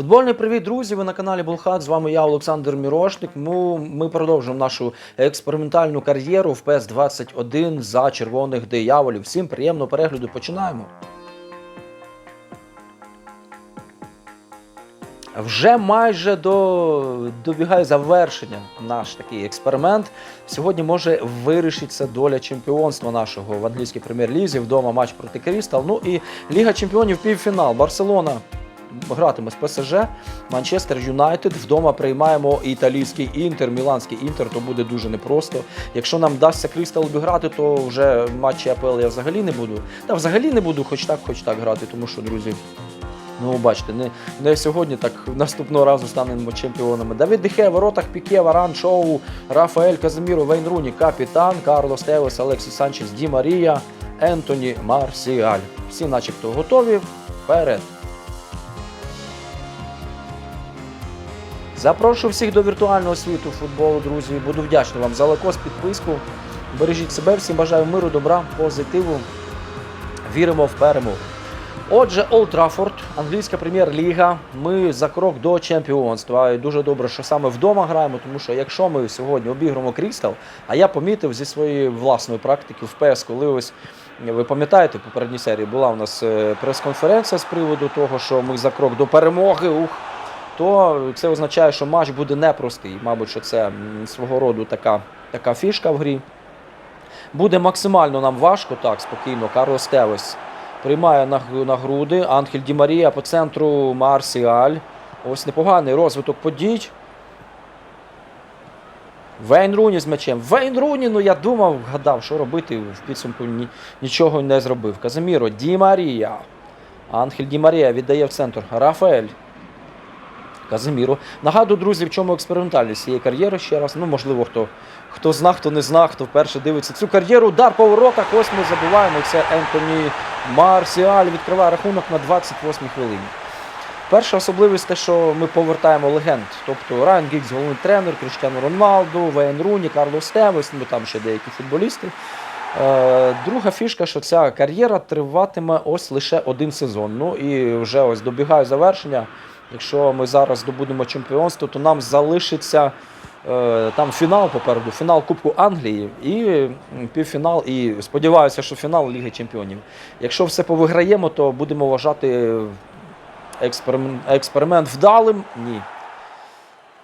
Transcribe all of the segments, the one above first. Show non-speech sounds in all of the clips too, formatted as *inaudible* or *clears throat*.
Футбольний привіт, друзі! Ви на каналі Булхат. З вами я, Олександр Мірошник. Ми, ми продовжуємо нашу експериментальну кар'єру в ПЕС 21 за червоних дияволів. Всім приємного перегляду. Починаємо. Вже майже до, добігає завершення наш такий експеримент. Сьогодні може вирішитися доля чемпіонства нашого в англійській прем'єр-лізі. Вдома матч проти Крістал. Ну і Ліга Чемпіонів півфінал. Барселона гратиме з ПСЖ, Манчестер Юнайтед. Вдома приймаємо італійський інтер, міланський інтер, то буде дуже непросто. Якщо нам вдасться Крістал обіграти, то вже матчі АПЛ я взагалі не буду. Та взагалі не буду, хоч так, хоч так грати, тому що, друзі. Ну, бачите, не, не сьогодні, так наступного разу станемо чемпіонами. Давид Дехе, воротах Піке, Варан, Шоу, Рафаель Казиміро, Вейн Руні, капітан, Карлос Тевес, Алексіс Санчес, Ді Марія, Ентоні Марсіаль. Всі начебто готові. Вперед. Запрошую всіх до віртуального світу футболу, друзі. Буду вдячний вам за лайкос, підписку. Бережіть себе, всім бажаю миру, добра, позитиву. Віримо в перемогу. Отже, Олд Траффорд, англійська прем'єр-ліга. Ми за крок до чемпіонства. І дуже добре, що саме вдома граємо, тому що якщо ми сьогодні обіграємо Крістал, а я помітив зі своєї власної практики в ПС, коли ось ви пам'ятаєте, в попередній серії була у нас е, прес-конференція з приводу того, що ми за крок до перемоги. Ух, то це означає, що матч буде непростий. Мабуть, що це свого роду така, така фішка в грі. Буде максимально нам важко, так, спокійно. Карлос Тевес приймає на, на груди. Анхель Ді Марія по центру Марсіаль. Ось непоганий розвиток подій. Вейн Руні з м'ячем. Вейн Руні, ну я думав, гадав, що робити. В підсумку ні, нічого не зробив. Казиміро, Ді Марія. Анхель Ді Марія віддає в центр. Рафаель. Казиміру. Нагадую, друзі, в чому експериментальність цієї кар'єри ще раз. Ну, можливо, хто, хто зна, хто не зна, хто вперше дивиться цю кар'єру. Удар по воротах. Ось ми забуваємо. Це Ентоні Марсіаль відкриває рахунок на 28-й хвилині. Перша особливість те, що ми повертаємо легенд. Тобто Райан Гіггс, головний тренер, Кріштіану Роналду, Вейн Руні, Карлос Тевес, ну там ще деякі футболісти. Е, Друга фішка, що ця кар'єра триватиме ось лише один сезон. Ну і вже ось добігає завершення. Якщо ми зараз здобудемо чемпіонство, то нам залишиться е, там фінал попереду, фінал Кубку Англії і півфінал. І сподіваюся, що фінал Ліги Чемпіонів. Якщо все повиграємо, то будемо вважати експеримент, експеримент вдалим. Ні.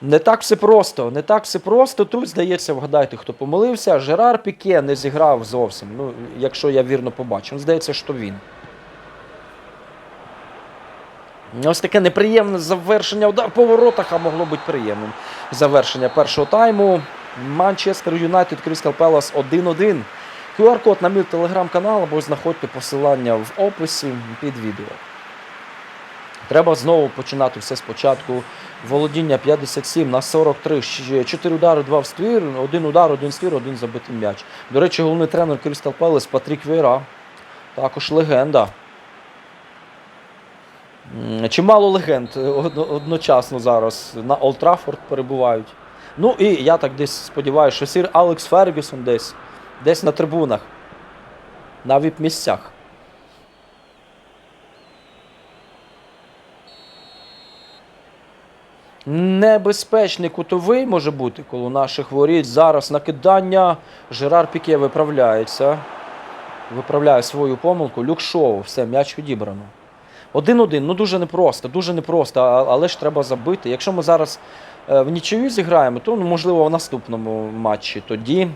Не так все просто. Не так все просто. Тут, здається, вгадайте, хто помилився. Жерар Піке не зіграв зовсім. Ну, якщо я вірно побачив. Здається, що він. Ось таке неприємне завершення. Удар по воротах, а могло бути приємним. Завершення першого тайму. Манчестер Юнайтед Крістал Пелас 1-1. QR-код на мій телеграм-канал або знаходьте посилання в описі під відео. Треба знову починати все спочатку. Володіння 57 на 43. 4 удари, 2 в ствір, один удар, один ствір, один забитий м'яч. До речі, головний тренер Крістал Пелес Патрік Вейра. Також легенда. Чимало легенд одночасно зараз на Олд Траффорд перебувають. Ну і я так десь сподіваюся, що сір Алекс Фергюсон десь, десь на трибунах, на віп-місцях. Небезпечний кутовий може бути коло наших воріт. Зараз накидання. Жерар Піке виправляється. Виправляє свою помилку. Люк Шоу. Все, м'яч відібрано. Один-один, ну дуже непросто, дуже непросто, але ж треба забити. Якщо ми зараз е, в нічию зіграємо, то ну, можливо в наступному матчі тоді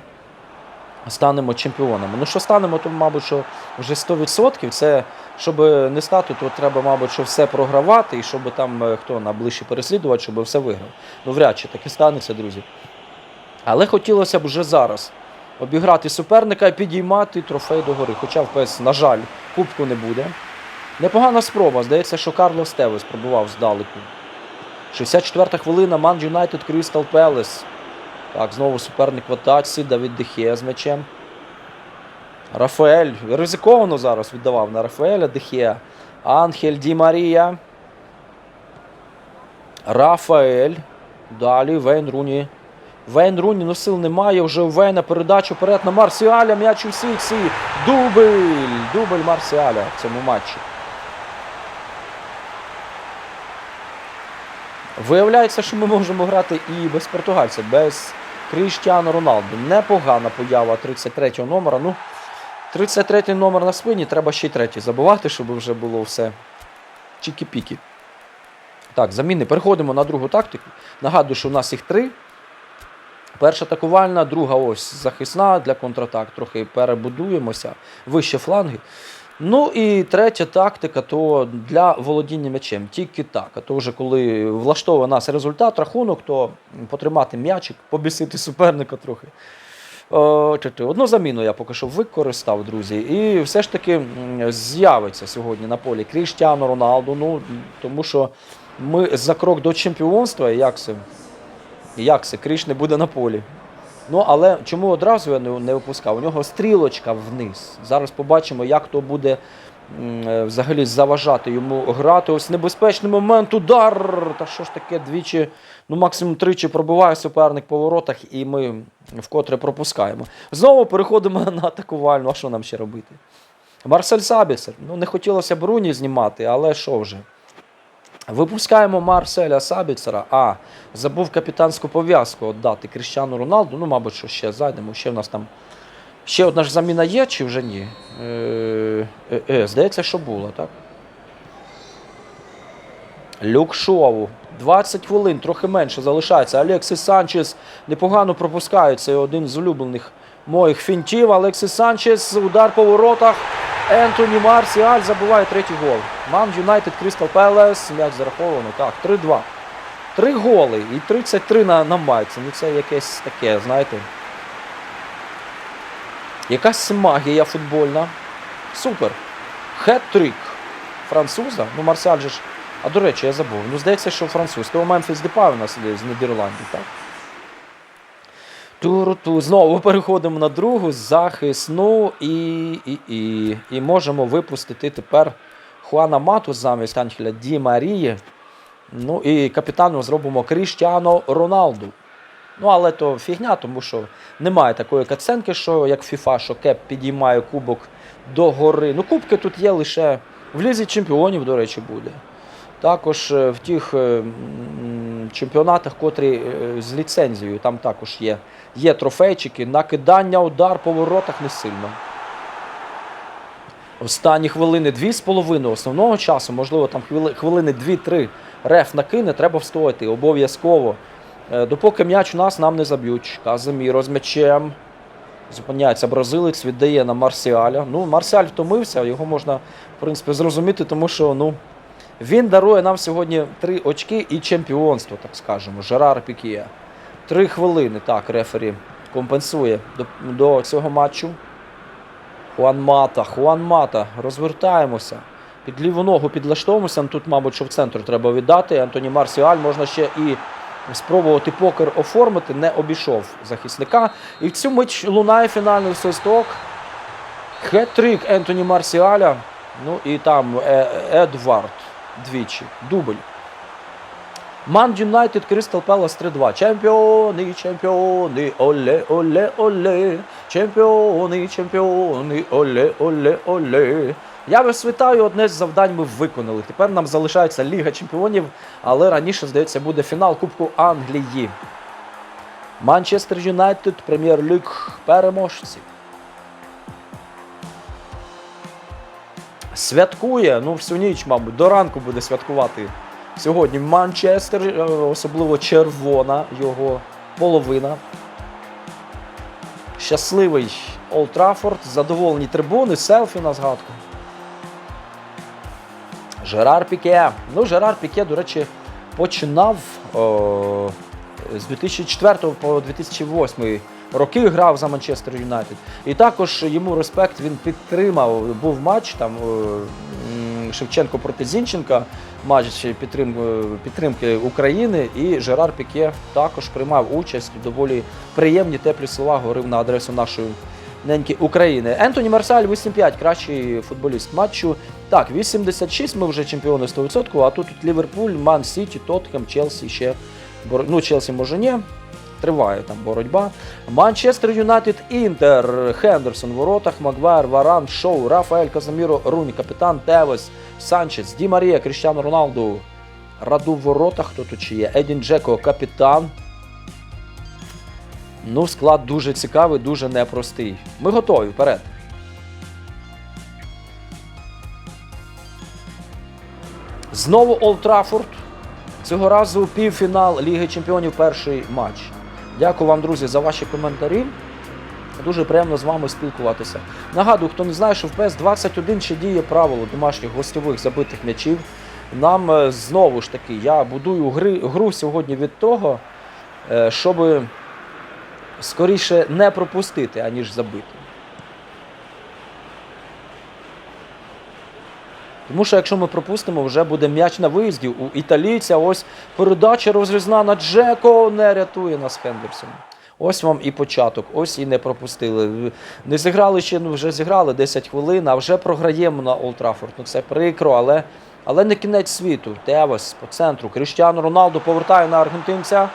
станемо чемпіонами. Ну що станемо, то, мабуть, що вже 100%. Це щоб не стати, то треба, мабуть, що все програвати, і щоб там е, хто найближчий переслідувач, щоб все виграв. Ну, вряд чи таке станеться, друзі. Але хотілося б вже зараз обіграти суперника і підіймати трофей догори. Хоча в ПЕС, на жаль, кубку не буде. Непогана спроба. Здається, що Карлос Тевес пробував здалеку. 64-та хвилина, Ман Юнайтед Крістал Пелес. Так, знову суперник в атаці, Давид Дехе з м'ячем. Рафаель. Ризиковано зараз віддавав на Рафаеля Дехе. Анхель Ді Марія. Рафаель. Далі Вейн Руні. Вейн Руні, ну сил немає. Вже у Вейна передачу вперед на Марсіаля. М'яч у сітці. Дубль. Дубль Марсіаля в цьому матчі. Виявляється, що ми можемо грати і без португальця, без Кріштіану Роналду. Непогана поява 33-го номера. Ну, 33-й номер на спині, треба ще й третій забувати, щоб вже було все чікі-пікі. Так, заміни. Переходимо на другу тактику. Нагадую, що у нас їх три. Перша атакувальна, друга ось захисна для контратак. Трохи перебудуємося, вище фланги. Ну і третя тактика то для володіння м'ячем. Тільки так. А то вже коли влаштовує нас результат, рахунок, то потримати м'ячик, побісити суперника трохи. Чи. Одну заміну я поки що використав, друзі. І все ж таки з'явиться сьогодні на полі Кріштіану Роналду. Ну, тому що ми за крок до чемпіонства, як це, як це, Кріш не буде на полі. Ну, але чому одразу я не, випускав? У нього стрілочка вниз. Зараз побачимо, як то буде е, взагалі заважати йому грати. Ось небезпечний момент, удар. Та що ж таке, двічі, ну максимум тричі пробиває суперник по воротах, і ми вкотре пропускаємо. Знову переходимо на атакувальну. А що нам ще робити? Марсель Сабісер. Ну, не хотілося Бруні знімати, але що вже. Випускаємо Марселя Сабіцера. А, забув капітанську пов'язку віддати Кріщану Роналду. Ну, мабуть, що ще зайдемо. Ще в нас там. Ще одна ж заміна є, чи вже ні? Е, е, е, здається, що було, так? Люк Шоу. 20 хвилин, трохи менше залишається. Алексис Санчес непогано пропускає. Це один з улюблених моїх фінтів. Алексис Санчес, удар по воротах. Ентоні Марсіаль забуває третій гол. Ман Юнайтед Крістал Пелес. М'яч зараховано. Так, 3-2. Три голи і 33 на, на майці. Ну це якесь таке, знаєте. Якась магія футбольна. Супер. Хет-трик француза. Ну, Марсіаль же ж. А до речі, я забув. Ну, здається, що француз. То Мемфіс Депай у нас з Нідерландів, так? Туру-ту. Знову переходимо на другу захисну і, і, і, і можемо випустити тепер Хуана Мату замість Анхеля Ді Марії. Ну і капітану зробимо Кріштіану Роналду. Ну, але то фігня, тому що немає такої каценки, що як FIFA, що Кеп підіймає кубок до гори. Ну, кубки тут є лише в лізі чемпіонів, до речі, буде. Також е, в тих е, чемпіонатах, котрі е, з ліцензією, там також є, є трофейчики, накидання, удар по воротах не сильно. Останні хвилини 2,5 основного часу, можливо, там хвили- хвилини 2-3 реф накине, треба встояти обов'язково. Е, Допоки м'яч у нас нам не заб'ють. Казиміро з м'ячем. Зупиняється бразилець, віддає на Марсіаля. Ну, Марсіаль втомився, його можна, в принципі, зрозуміти, тому що ну, він дарує нам сьогодні три очки і чемпіонство, так скажемо. Жерар Пікія. Три хвилини, так, рефері компенсує до, до цього матчу. Хуан Мата, Хуан Мата, розвертаємося. Під ліву ногу підлаштовуємося. Тут, мабуть, що в центр треба віддати. Антоні Марсіаль можна ще і спробувати покер оформити, не обійшов захисника. І в цю мить лунає фінальний свисток. Хет-трик Ентоні Марсіаля. Ну і там е- Едвард двічі. Дубль. Ман Юнайтед Кристал Пелас 3-2. Чемпіони, чемпіони, оле, оле, оле. Чемпіони, чемпіони, оле, оле, оле. Я вас вітаю, одне з завдань ми виконали. Тепер нам залишається Ліга Чемпіонів, але раніше, здається, буде фінал Кубку Англії. Манчестер Юнайтед, Прем'єр-ліг переможці. Святкує, ну всю ніч, мабуть, до ранку буде святкувати сьогодні Манчестер, е, особливо червона його половина. Щасливий Олд Траффорд, задоволені трибуни, селфі на згадку. Жерар Піке. Ну, Жерар Піке, до речі, починав о, з 2004 по 2008 роки грав за Манчестер Юнайтед. І також йому респект він підтримав. Був матч там е, Шевченко проти Зінченка, матч підтримки, підтримки України. І Жерар Піке також приймав участь. Доволі приємні теплі слова говорив на адресу нашої неньки України. Ентоні Марсаль 8-5, кращий футболіст матчу. Так, 86 ми вже чемпіони 100%, а тут, Ліверпуль, Ман Сіті, Тоттенхем, Челсі ще. Ну, Челсі може ні. Триває там боротьба. Манчестер Юнайтед Інтер, Хендерсон в воротах, Магуайр, Варан, Шоу, Рафаель Казаміро, Руні, капітан Тевес, Санчес, Ді Марія, Кріштіану Роналду. Раду в воротах, хто тут ще є? Едін Джеко, капітан. Ну, склад дуже цікавий, дуже непростий. Ми готові вперед. Знову Олд Траффорд. Цього разу півфінал Ліги Чемпіонів перший матч. Дякую вам, друзі, за ваші коментарі. Дуже приємно з вами спілкуватися. Нагадую, хто не знає, що в ПС 21 ще діє правило домашніх гостьових забитих м'ячів. Нам е, знову ж таки я будую гри, гру сьогодні від того, е, щоб скоріше не пропустити, аніж забити. Тому що якщо ми пропустимо, вже буде м'яч на виїзді. У італійця ось передача розрізна на Джеко не рятує нас Хендерсон. Ось вам і початок, ось і не пропустили. Не зіграли ще, ну вже зіграли 10 хвилин, а вже програємо на Олд. Ну це прикро, але, але не кінець світу. Тевес по центру. Кріштіану Роналду повертає на аргентинця.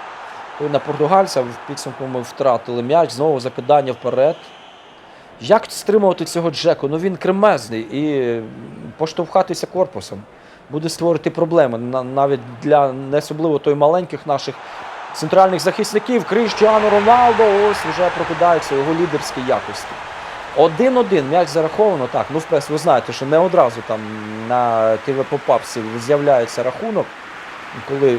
Ой, На португальця в підсумку ми втратили м'яч, знову закидання вперед. Як стримувати цього Джеку? Ну він кремезний і поштовхатися корпусом буде створити проблеми навіть для не особливо той маленьких наших центральних захисників. Кріштіану Роналдо ось вже прокидаються його лідерські якості. Один-один м'яч зараховано. Так, ну впес, ви знаєте, що не одразу там на ТВ Попапсі з'являється рахунок, коли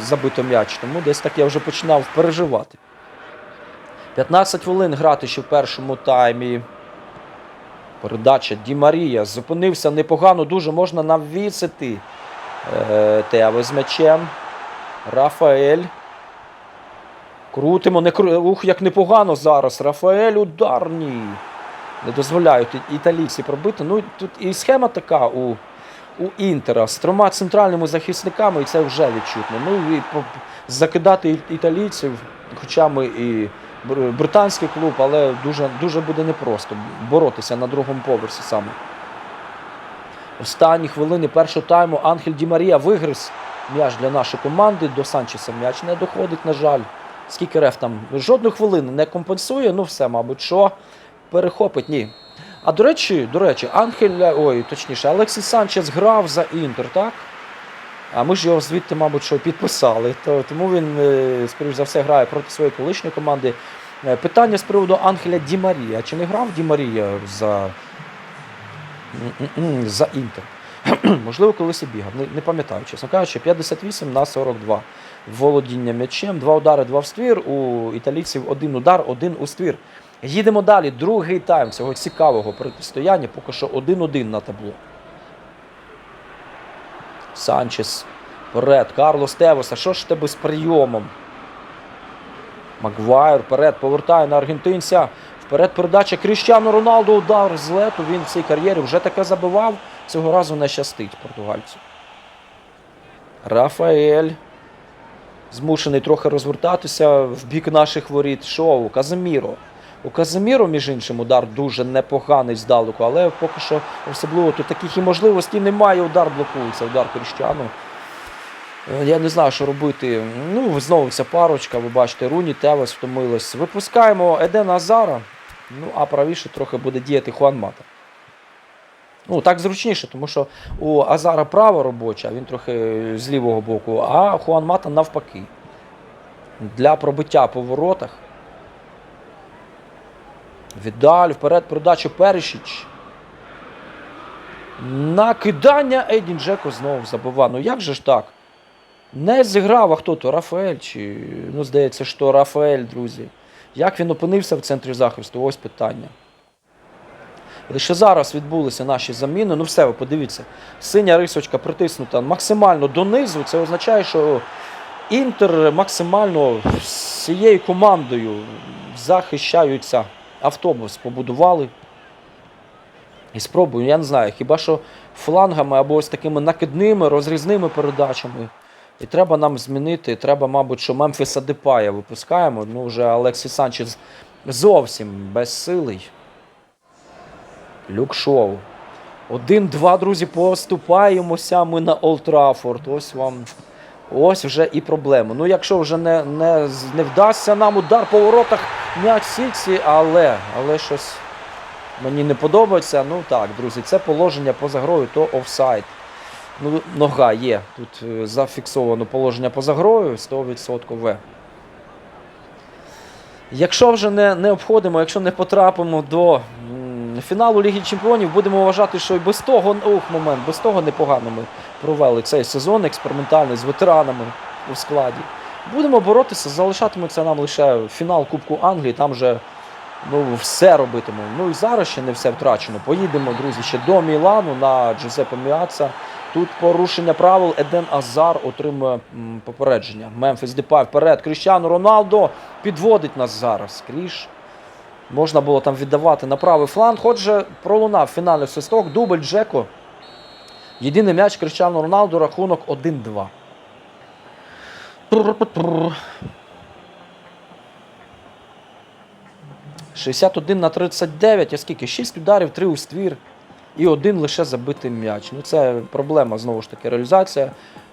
забито м'яч. Тому десь так я вже починав переживати. 15 хвилин грати ще в першому таймі. Передача Ді Марія зупинився непогано, дуже можна навісити. Е, Теави з м'ячем. Рафаель. Крутимо, не кру... Ух, як непогано зараз. Рафаель удар. Ні. Не дозволяють італійці пробити. Ну, тут і схема така у, у Інтера з трьома центральними захисниками, і це вже відчутно. Ну і закидати італійців, хоча ми і британський клуб, але дуже, дуже буде непросто боротися на другому поверсі саме. Останні хвилини першого тайму Анхель Ді Марія вигриз м'яч для нашої команди. До Санчеса м'яч не доходить, на жаль. Скільки реф там жодну хвилину не компенсує, ну все, мабуть, що перехопить, ні. А до речі, до речі, Анхель, ой, точніше, Алексій Санчес грав за Інтер, так? А ми ж його звідти, мабуть, що підписали. То, тому він, е, скоріш за все, грає проти своєї колишньої команди. Е, Питання з приводу Анхеля Ді Марія. Чи не грав Ді Марія за, за Інтер? *clears throat* Можливо, колись і бігав. Не, не пам'ятаю, чесно кажучи, 58 на 42. Володіння м'ячем, два удари, два в ствір. У італійців один удар, один у ствір. Їдемо далі. Другий тайм цього цікавого протистояння. Поки що 1-1 на табло. Санчес. Вперед. Карлос Тевоса. Що ж тебе з прийомом? Магуайр вперед повертає на аргентинця. Вперед передача Кріщану Роналду. Удар з лету. Він в цій кар'єрі вже таке забивав. Цього разу не щастить португальцю. Рафаель. Змушений трохи розвертатися в бік наших воріт. Шоу. Казиміро. У Казиміро, між іншим, удар дуже непоганий здалеку, але поки що особливо тут таких і можливостей немає. Удар блокується, удар Кріщану. Е, Я не знаю, що робити. Ну, знову ця парочка, ви бачите, Руні Тевес втомилась. Випускаємо Едена Азара. Ну, а правіше трохи буде діяти Хуан Мата. Ну, так зручніше, тому що у Азара права робоча, він трохи з лівого боку, а Хуан Мата навпаки. Для пробиття по воротах. Віддаль, вперед передача Перешіч. Накидання Ейдін Джеко знову забива. Ну як же ж так? Не зіграв, а хто то? Рафаель чи. Ну, здається, що Рафаель, друзі. Як він опинився в центрі захисту? Ось питання. Лише зараз відбулися наші заміни. Ну все, ви подивіться. Синя рисочка притиснута максимально донизу. Це означає, що Інтер максимально з цією командою захищаються. Автобус побудували. І спробую, я не знаю, хіба що флангами або ось такими накидними, розрізними передачами. І треба нам змінити. Треба, мабуть, що Мемфіса Депая випускаємо. Ну, вже Олексій Санчес зовсім безсилий. Люк Шоу. Один-два, друзі, поступаємося ми на Олд Траффорд. Ось вам. Ось вже і проблема. Ну, якщо вже не, не, не вдасться нам удар по воротах м'яч сітці, але, але щось мені не подобається. Ну так, друзі, це положення поза грою, то офсайд. Ну, нога є. Тут е, зафіксовано положення поза грою 100% В. Якщо вже не, не обходимо, якщо не потрапимо до фіналу Ліги Чемпіонів, будемо вважати, що і без того, ух, момент, без того непогано ми провели цей сезон експериментальний з ветеранами у складі. Будемо боротися, залишатиметься нам лише фінал Кубку Англії, там вже ну, все робитимемо. Ну і зараз ще не все втрачено. Поїдемо, друзі, ще до Мілану на Джузеппе Міаца. Тут порушення правил. Еден Азар отримує попередження. Мемфіс Депай вперед. Кріщану Роналдо підводить нас зараз. Кріш. Можна було там віддавати на правий фланг. Отже, пролунав фінальний свисток. Дубль Джеко. Єдиний м'яч Кріщану Роналду. Рахунок 1-2. Тур-тур. 61 на 39, а скільки? 6 ударів, 3 у ствір і один лише забитий м'яч. Ну це проблема, знову ж таки, реалізація.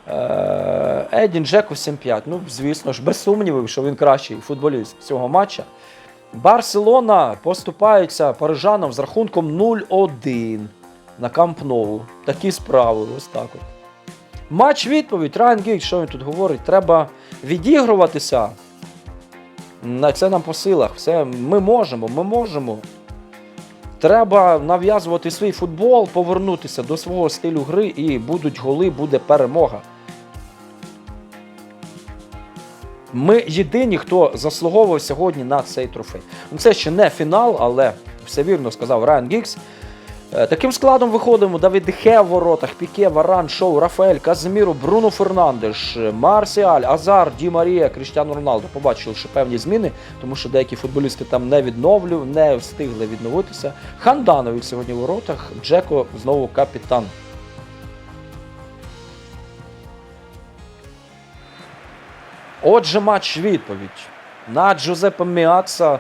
Е, Едін Джеко 7-5. Ну, звісно ж, без сумнівів, що він кращий футболіст цього матча. Барселона поступається парижанам з рахунком 0-1 на Камп Ноу. Такі справи, ось так от. Матч відповідь. Райан Гейт, що він тут говорить? Треба відігруватися. Це нам по силах. Все, ми можемо, ми можемо. Треба нав'язувати свій футбол, повернутися до свого стилю гри і будуть голи, буде перемога. Ми єдині, хто заслуговував сьогодні на цей трофей. Це ще не фінал, але все вірно сказав Райан Гікс. Е, Таким складом виходимо Давид Дехе в воротах, Піке, Варан, Шоу, Рафаель, Казиміро, Бруно Фернандеш, Марсіаль, Азар, Ді Марія, Кріштіану Роналдо. Побачили, що певні зміни, тому що деякі футболісти там не відновлю, не встигли відновитися. Ханданович сьогодні в воротах, Джеко знову капітан. Отже, матч відповідь. На Джузеппе Міаца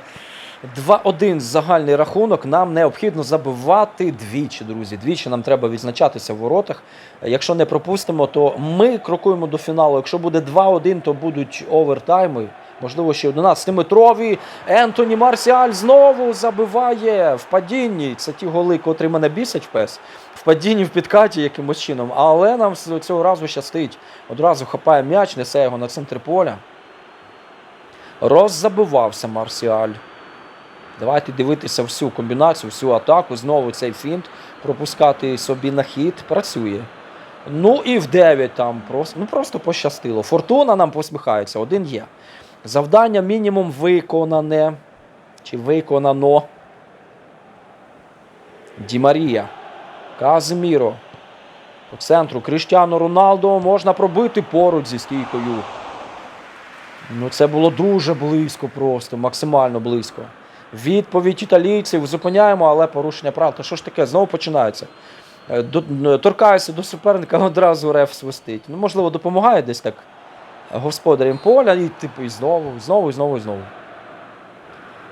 2-1 загальний рахунок. Нам необхідно забивати двічі, друзі. Двічі нам треба відзначатися в воротах. Якщо не пропустимо, то ми крокуємо до фіналу. Якщо буде 2-1, то будуть овертайми. Можливо, ще 11-метрові. Ентоні Марсіаль знову забиває в падінні. Це ті голи, котрі мене бісять пес. В падінні в підкаті якимось чином. Але нам цього разу щастить. Одразу хапає м'яч, несе його на центр поля. Роззабивався Марсіаль. Давайте дивитися всю комбінацію, всю атаку. Знову цей фінт пропускати собі на хід. Працює. Ну і в 9 там просто, ну просто пощастило. Фортуна нам посміхається, один є. Завдання мінімум виконане. Чи виконано. Ді Марія. Казиміро. По центру Кріштіану Роналдо можна пробити поруч зі стійкою. Ну, це було дуже близько просто, максимально близько. Відповідь італійців зупиняємо, але порушення прав. Та що ж таке? Знову починається. Е, торкаюся до суперника, *laughs* одразу реф свистить. Ну, можливо, допомагає десь так господарям поля, і типу, і знову, і знову, і знову, і знову.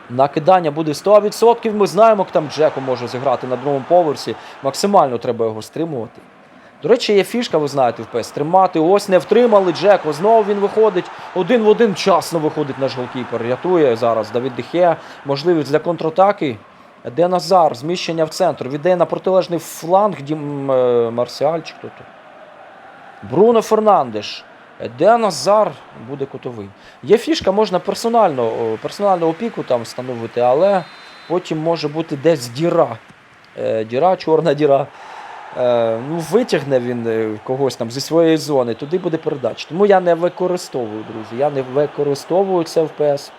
Накидання буде 100%. Ми знаємо, як там Джеко може зіграти на другому поверсі. Максимально треба його стримувати. До речі, є фішка, ви знаєте, в ПЕС. Тримати. Ось не втримали Джеко. Знову він виходить. Один в один вчасно виходить наш голкіпер. Рятує зараз Давид Дехе. Можливість для контратаки. Де Назар, зміщення в центр. Віддає на протилежний фланг Дім е, Марсіаль чи хто то. Бруно Фернандеш. Де Назар буде кутовий. Є фішка, можна персонально, персональну опіку там встановити, але потім може бути десь діра. Е, діра, чорна діра. Е, ну, витягне він е, когось там зі своєї зони, туди буде передача. Тому я не використовую, друзі. Я не використовую це в ПС.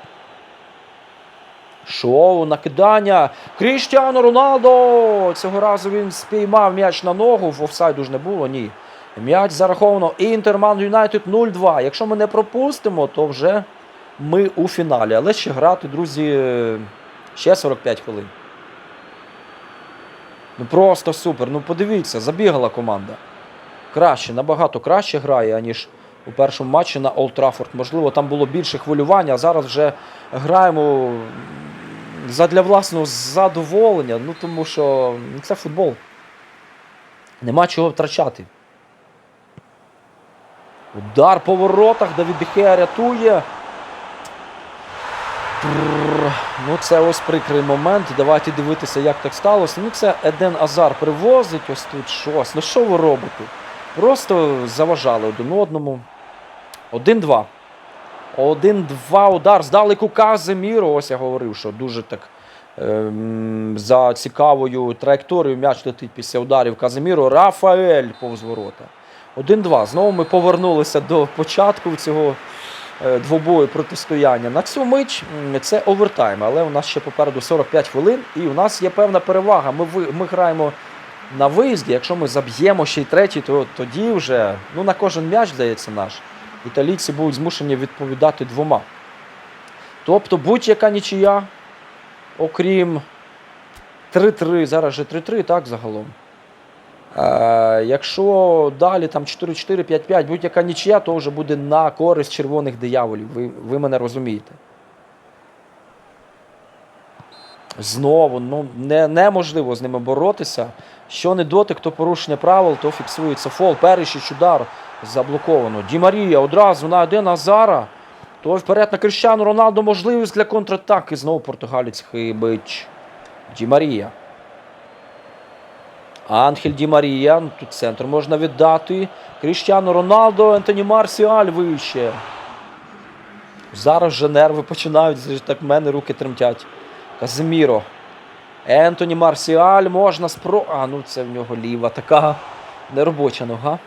Шоу, накидання. Кріштіану Роналдо! Цього разу він спіймав м'яч на ногу, в офсайду ж не було, ні. М'яч зараховано Інтерман Юнайтед 0-2. Якщо ми не пропустимо, то вже ми у фіналі. Але ще грати, друзі, е, ще 45 хвилин. Ну просто супер. Ну подивіться, забігала команда. Краще, набагато краще грає, аніж у першому матчі на Олд Траффорд. Можливо, там було більше хвилювання, а зараз вже граємо задля власного задоволення. Ну тому що ну, це футбол. Нема чого втрачати. Удар по воротах, Давід Дехея рятує. Ну, це ось прикрий момент. Давайте дивитися, як так сталося. Ну, це Еден Азар привозить ось тут щось. Ну що ви робите? Просто заважали один одному. 1-2. 1-2 удар здалеку Казиміро. Ось я говорив, що дуже так ем, за цікавою траєкторією м'яч летить після ударів Казиміро. Рафаель повз ворота. 1-2. Знову ми повернулися до початку цього двобою протистояння. На цю мить це овертайм, але у нас ще попереду 45 хвилин, і у нас є певна перевага. Ми, ми граємо на виїзді. Якщо ми заб'ємо ще й третій, то тоді вже ну, на кожен м'яч, здається, наш. Італійці будуть змушені відповідати двома. Тобто будь-яка нічия, окрім 3-3, зараз же 3-3, так, загалом. Е, якщо далі там 4-4, 5-5, будь-яка нічия, то вже буде на користь червоних дияволів. Ви, ви мене розумієте. Знову ну, не, неможливо з ними боротися. Що не дотик, то порушення правил, то фіксується фол. Перший удар заблоковано. Ді Марія одразу на один Азара. То вперед на Крещану Роналду можливість для контратаки. Знову португалець хибич. Ді Марія. Анхель Ді Марія. Ну, Тут центр можна віддати. Кріштіану Роналдо, Ентоні Марсіаль вище. Зараз вже нерви починають, так в мене руки тремтять. Казиміро. Ентоні Марсіаль можна спро. А, ну це в нього ліва така неробоча нога.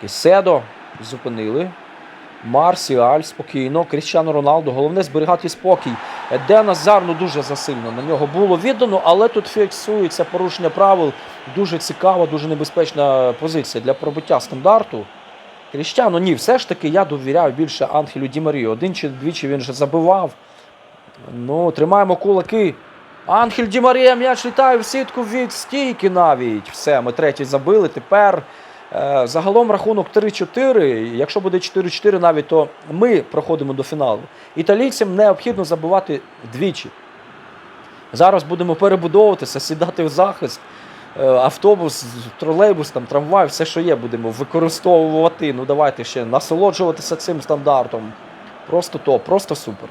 Кеседо зупинили. Марсіаль спокійно. Кріщану Роналду. Головне зберігати спокій. Де Назар ну дуже засильно на нього було віддано, але тут фіксується порушення правил. Дуже цікава, дуже небезпечна позиція для пробиття стандарту. Кріщану, ні, все ж таки я довіряю більше Анхелю Ді Марію. Один чи двічі він вже забивав. Ну, тримаємо кулаки. Анхель Ді Марія, м'яч літає в сітку від стійки навіть. Все, ми третій забили. Тепер загалом рахунок 3-4. Якщо буде 4-4 навіть, то ми проходимо до фіналу. Італійцям необхідно забивати двічі. Зараз будемо перебудовуватися, сідати в захист. Е, Автобус, тролейбус, там, трамвай, все, що є, будемо використовувати. Ну давайте ще насолоджуватися цим стандартом. Просто топ, просто супер.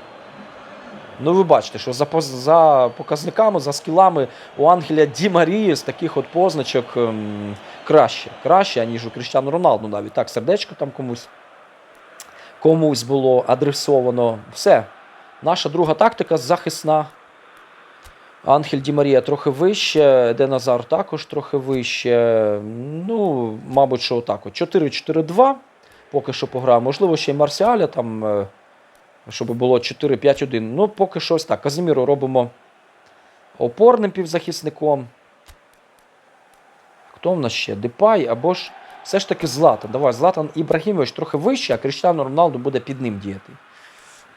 Ну, ви бачите, що за, за показниками, за скілами у Ангеля Ді Марії з таких от позначок ем, краще. Краще, аніж у Кріштіану Роналду навіть. Так, сердечко там комусь, комусь було адресовано. Все. Наша друга тактика захисна. Ангель Ді Марія трохи вище, Де Назар також трохи вище. Ну, мабуть, що отак. 4-4-2. Поки що пограю. Можливо, ще й Марсіаля там. е, щоб було 4-5-1. Ну, поки що ось так. Казиміру робимо опорним півзахисником. Хто в нас ще? Депай або ж все ж таки Златан. Давай, Златан Ібрагімович трохи вище, а Кріштіану Роналду буде під ним діяти.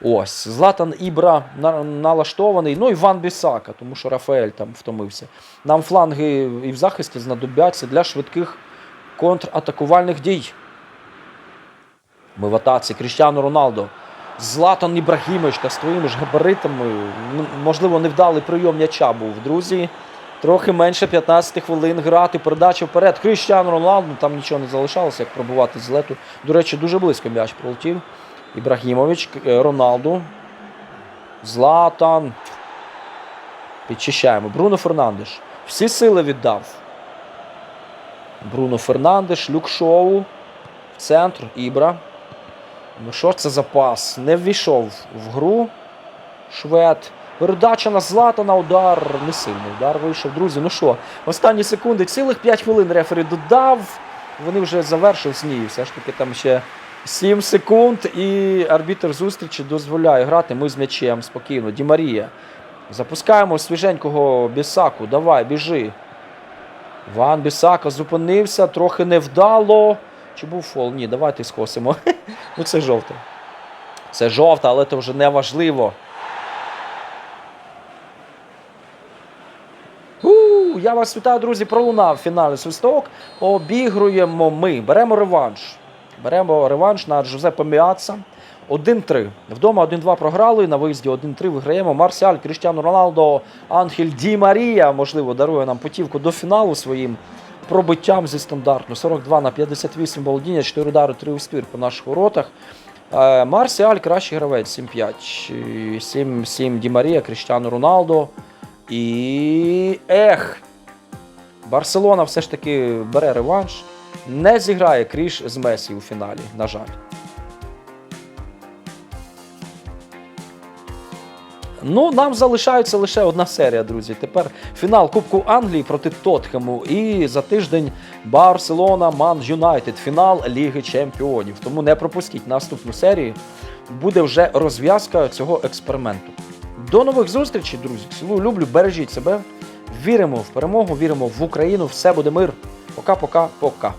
Ось, Златан Ібра на- налаштований. Ну і Ван Бісака, тому що Рафаель там втомився. Нам фланги і в захисті знадобляться для швидких контратакувальних дій. Ми в атаці. Кріштіану Роналдо. Златан Ібрагімович та з твоїми ж габаритами. Можливо, невдалий прийом м'яча був, друзі. Трохи менше 15 хвилин грати. Передача вперед. Кріштіану Роналду. Там нічого не залишалося, як пробувати з лету. До речі, дуже близько м'яч пролетів. Ібрагімович, е, Роналду. Златан. Підчищаємо. Бруно Фернандеш. Всі сили віддав. Бруно Фернандеш, Люк Шоу. В центр. Ібра. Ну що це за пас? Не ввійшов в гру. Швед. Передача на Златана, удар. Не сильний удар вийшов. Друзі, ну що, останні секунди, цілих 5 хвилин рефері додав. Вони вже завершили ні, все ж таки там ще 7 секунд. І арбітр зустрічі дозволяє грати. Ми з м'ячем спокійно. Ді Марія. Запускаємо свіженького Бісаку. Давай, біжи. Ван Бісака зупинився, трохи невдало. Чи був фол? Ні, давайте скосимо. *laughs* ну це жовте. Це жовта, але це вже не важливо. У, я вас вітаю, друзі. Пролунав фінальний свисток. Обігруємо ми. Беремо реванш. Беремо реванш на Джузеппе Міаца. 1-3. Вдома 1-2 програли. На виїзді 1-3 виграємо. Марсіаль, Кріштіану Роналдо, Анхель Ді Марія, можливо, дарує нам путівку до фіналу своїм пробиттям зі стандарту. 42 на 58 володіння, 4 удари, 3 у по наших воротах. Е, Марсіаль кращий гравець 7-5. 7-7 Ді Марія, Кріштіану Роналдо. І. Ех! Барселона все ж таки бере реванш. Не зіграє кріш з Месі у фіналі, на жаль. Ну, нам залишається лише одна серія, друзі. Тепер фінал Кубку Англії проти Тотхему. І за тиждень Барселона Ман Юнайтед. Фінал Ліги Чемпіонів. Тому не пропустіть наступну серію. Буде вже розв'язка цього експерименту. До нових зустрічей, друзі. Цілую, люблю, бережіть себе. Віримо в перемогу, віримо в Україну. Все буде мир. Пока-пока, пока.